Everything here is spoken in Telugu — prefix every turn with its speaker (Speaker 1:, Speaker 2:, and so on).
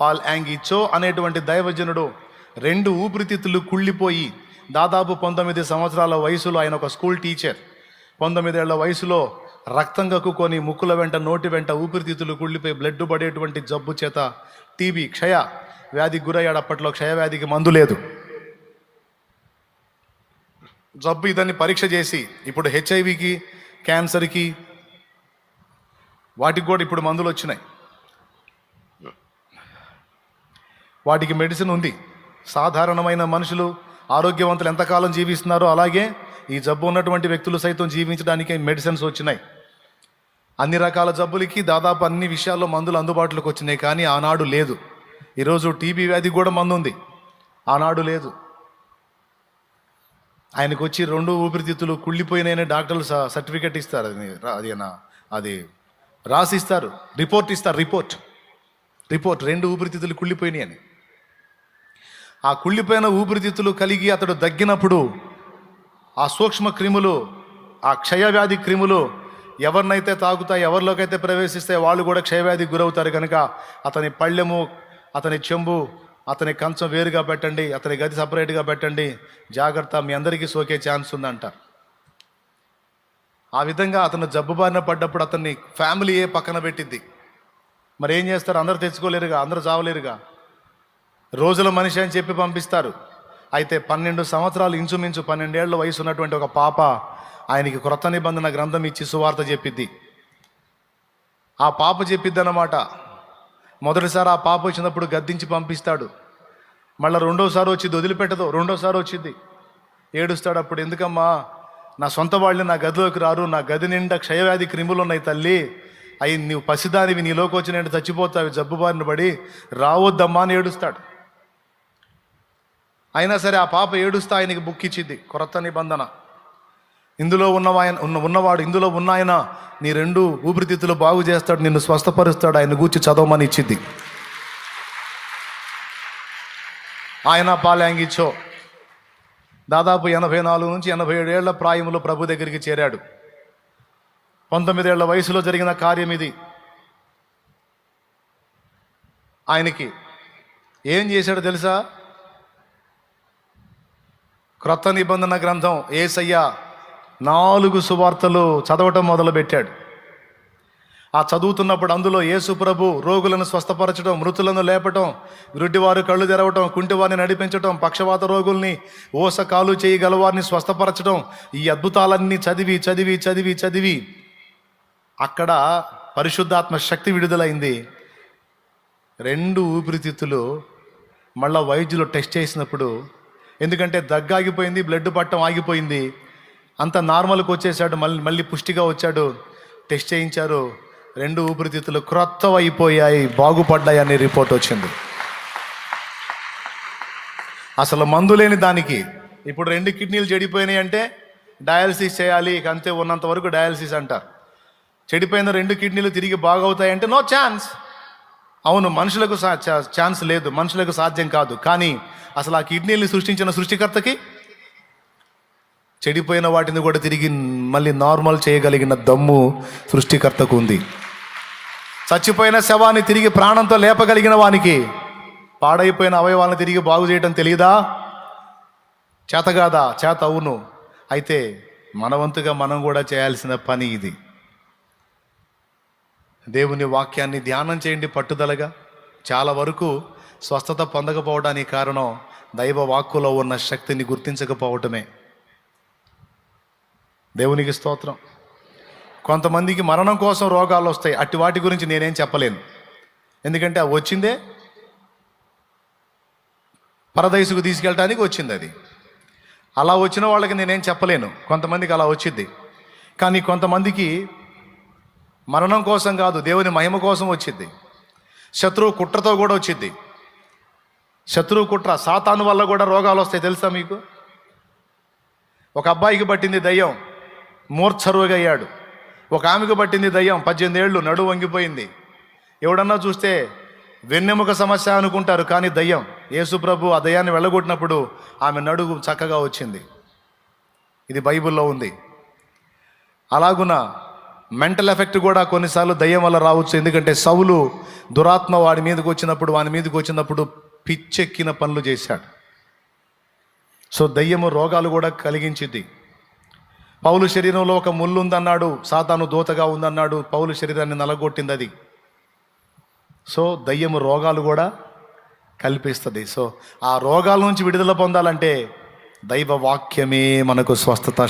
Speaker 1: పాల్ యాంగిచో అనేటువంటి దైవజనుడు రెండు ఊపిరితిత్తులు కుళ్ళిపోయి దాదాపు పంతొమ్మిది సంవత్సరాల వయసులో ఆయన ఒక స్కూల్ టీచర్. పంతొమ్మిదేళ్ళ వయసులో రక్తం కక్కుకొని ముక్కుల వెంట నోటి వెంట ఊపిరితిత్తులు కుళ్ళిపోయి బ్లడ్ పడేటువంటి జబ్బు చేత టీబీ క్షయ వ్యాధికి గురయ్యాడు. అప్పట్లో క్షయ వ్యాధికి మందు లేదు. జబ్బు ఇదాన్ని పరీక్ష చేసి ఇప్పుడు హెచ్ఐవికి క్యాన్సర్కి వాటికి కూడా ఇప్పుడు మందులు వచ్చినాయి. వాటికి మెడిసిన్ ఉంది. సాధారణమైన మనుషులు ఆరోగ్యవంతులు ఎంతకాలం జీవిస్తున్నారో అలాగే ఈ జబ్బు ఉన్నటువంటి వ్యక్తులు సైతం జీవించడానికి మెడిసిన్స్ వచ్చినాయి. అన్ని రకాల జబ్బులకి దాదాపు అన్ని విషయాల్లో మందులు అందుబాటులోకి వచ్చినాయి కానీ ఆనాడు లేదు. ఈరోజు టీబీ వ్యాధి కూడా మందు ఉంది. ఆనాడు లేదు. ఆయనకు వచ్చి రెండు ఊపిరితిత్తులు కుళ్ళిపోయినాయని డాక్టర్లు స- సర్టిఫికెట్ ఇస్తారు. అది అది రాసిస్తారు అది రాసి ఇస్తారు రిపోర్ట్ ఇస్తారు. రిపోర్ట్. రిపోర్ట్. రెండు ఊపిరితిత్తులు కుళ్ళిపోయినాయి అని ఆ కుళ్ళిపోయిన ఊపిరితిత్తులు కలిగి అతడు దగ్గినప్పుడు ఆ సూక్ష్మ క్రిములు ఆ క్షయవ్యాధి క్రిములు ఎవరినైతే తాగుతాయి ఎవరిలోకైతే ప్రవేశిస్తే వాళ్ళు కూడా క్షయవ్యాధికి గురవుతారు కనుక అతని పళ్ళెము అతని చెంబు అతని కంచం వేరుగా పెట్టండి అతని గది సపరేట్గా పెట్టండి జాగ్రత్త మీ అందరికీ సోకే ఛాన్స్ ఉందంట. ఆ విధంగా అతను జబ్బు బారిన పడ్డప్పుడు అతన్ని ఫ్యామిలీ ఏ పక్కన పెట్టిద్ది. మరి ఏం చేస్తారు? అందరు తెచ్చుకోలేరుగా అందరూ చావలేరుగా? రోజుల మనిషి అని చెప్పి పంపిస్తారు. అయితే పన్నెండు సంవత్సరాలు ఇంచుమించు పన్నెండేళ్ళ వయసు ఉన్నటువంటి ఒక పాప ఆయనకి క్రొత్త నిబంధన గ్రంథం ఇచ్చి సువార్త చెప్పిద్ది. ఆ పాప చెప్పిద్ది అన్నమాట మొదటిసారి ఆ పాప వచ్చినప్పుడు గద్దించి పంపిస్తాడు. మళ్ళీ రెండోసారి వచ్చింది వదిలిపెట్టదు రెండోసారి వచ్చింది ఏడుస్తాడు అప్పుడు ఎందుకమ్మా నా సొంత వాళ్ళు నా గదిలోకి రారు నా గది నిండా క్షయవ్యాధి క్రిములు ఉన్నాయి తల్లి. అయి నీవు పసిదానివి నీలోకి వచ్చి నేను చచ్చిపోతావి జబ్బు బారిన పడి రావద్దమ్మా అని ఏడుస్తాడు. అయినా సరే ఆ పాప ఏడుస్తా ఆయనకి బుక్ ఇచ్చింది కొరత నిబంధన. ఇందులో ఉన్నవాయన ఉన్న ఉన్నవాడు ఇందులో ఉన్న ఆయన నీ రెండు ఊపిరితిత్తులు బాగు చేస్తాడు నిన్ను స్వస్థపరుస్తాడు ఆయన గూర్చి చదవమని ఇచ్చింది ఆయన పాల్యాంగిచ్చో దాదాపు ఎనభై నాలుగు నుంచి ఎనభై ఏడు ప్రాయంలో ప్రభు దగ్గరికి చేరాడు. పంతొమ్మిదేళ్ళ వయసులో జరిగిన కార్యం ఇది. ఆయనకి ఏం చేశాడో తెలుసా? క్రొత్త నిబంధన గ్రంథం ఏసయ్య నాలుగు సువార్తలు చదవటం మొదలుపెట్టాడు. ఆ చదువుతున్నప్పుడు అందులో యేసు ప్రభు రోగులను స్వస్థపరచడం మృతులను లేపటం వృడ్డివారు కళ్ళు తెరవటం కుంటివారిని నడిపించటం పక్షవాత రోగుల్ని ఓస కాలు చేయగలవారిని స్వస్థపరచడం ఈ అద్భుతాలన్నీ చదివి చదివి చదివి చదివి అక్కడ పరిశుద్ధాత్మ శక్తి విడుదలైంది. రెండు ఊపిరితిత్తులు మళ్ళా వైద్యులు టెస్ట్ చేసినప్పుడు ఎందుకంటే దగ్గు ఆగిపోయింది బ్లడ్ పట్టం ఆగిపోయింది. అంత నార్మల్కి వచ్చేసాడు మళ్ళీ మళ్ళీ పుష్టిగా వచ్చాడు. టెస్ట్ చేయించారు. రెండు ఊపిరితిత్తులు క్రొత్తవైపోయాయి బాగుపడ్డాయి అనే రిపోర్ట్ వచ్చింది. అసలు మందు లేని దానికి. ఇప్పుడు రెండు కిడ్నీలు చెడిపోయినాయి అంటే డయాలసిస్ చేయాలి ఇక అంతే ఉన్నంత వరకు డయాలసిస్ అంటారు చెడిపోయిన రెండు కిడ్నీలు తిరిగి బాగవుతాయి అంటే నో ఛాన్స్ అవును మనుషులకు సా- చా- ఛాన్స్ లేదు మనుషులకు సాధ్యం కాదు. కానీ అసలు ఆ కిడ్నీని సృష్టించిన సృష్టికర్తకి చెడిపోయిన వాటిని కూడా తిరిగి మళ్ళీ నార్మల్ చేయగలిగిన దమ్ము సృష్టికర్తకు ఉంది. చచ్చిపోయిన శవాన్ని తిరిగి ప్రాణంతో లేపగలిగిన వానికి పాడైపోయిన అవయవాలను తిరిగి బాగు చేయటం తెలియదా? చేతగాదా చేత అవును. అయితే మనవంతుగా మనం కూడా చేయాల్సిన పని ఇది. దేవుని వాక్యాన్ని ధ్యానం చేయండి పట్టుదలగా. చాలా వరకు స్వస్థత పొందకపోవడానికి కారణం దైవ వాక్కులో ఉన్న శక్తిని గుర్తించకపోవటమే. దేవునికి స్తోత్రం. కొంతమందికి మరణం కోసం రోగాలు వస్తాయి. అట్టి వాటి గురించి నేనేం చెప్పలేను. ఎందుకంటే అవి వచ్చిందే పరదయసుకు తీసుకెళ్ళటానికి వచ్చింది అది. అలా వచ్చిన వాళ్ళకి నేనేం చెప్పలేను. కొంతమందికి అలా వచ్చింది కానీ కొంతమందికి మరణం కోసం కాదు దేవుని మహిమ కోసం వచ్చింది. శత్రువు కుట్రతో కూడా వచ్చింది. శత్రువు కుట్ర సాతాను వల్ల కూడా రోగాలు వస్తాయి తెలుసా మీకు? ఒక అబ్బాయికి పట్టింది దయ్యం మూర్ఛరువుగా అయ్యాడు. ఒక ఆమెకు పట్టింది దయ్యం పద్దెనిమిది ఏళ్ళు నడువు వంగిపోయింది. ఎవడన్నా చూస్తే వెన్నెముక సమస్య అనుకుంటారు కానీ దయ్యం యేసుప్రభు ఆ దయ్యాన్ని వెళ్ళగొట్టినప్పుడు ఆమె నడుగు చక్కగా వచ్చింది. ఇది బైబిల్లో ఉంది. అలాగున మెంటల్ ఎఫెక్ట్ కూడా కొన్నిసార్లు దయ్యం వల్ల రావచ్చు. ఎందుకంటే సౌలు దురాత్మ వాడి మీదకి వచ్చినప్పుడు వాని మీదకి వచ్చినప్పుడు పిచ్చెక్కిన పనులు చేశాడు. సో దయ్యము రోగాలు కూడా కలిగించింది పౌలు శరీరంలో ఒక ముళ్ళు ఉందన్నాడు సాతాను దూతగా ఉందన్నాడు పౌలు శరీరాన్ని నలగొట్టింది అది. సో దయ్యము రోగాలు కూడా కల్పిస్తుంది. సో ఆ రోగాల నుంచి విడుదల పొందాలంటే దైవ వాక్యమే మనకు స్వస్థత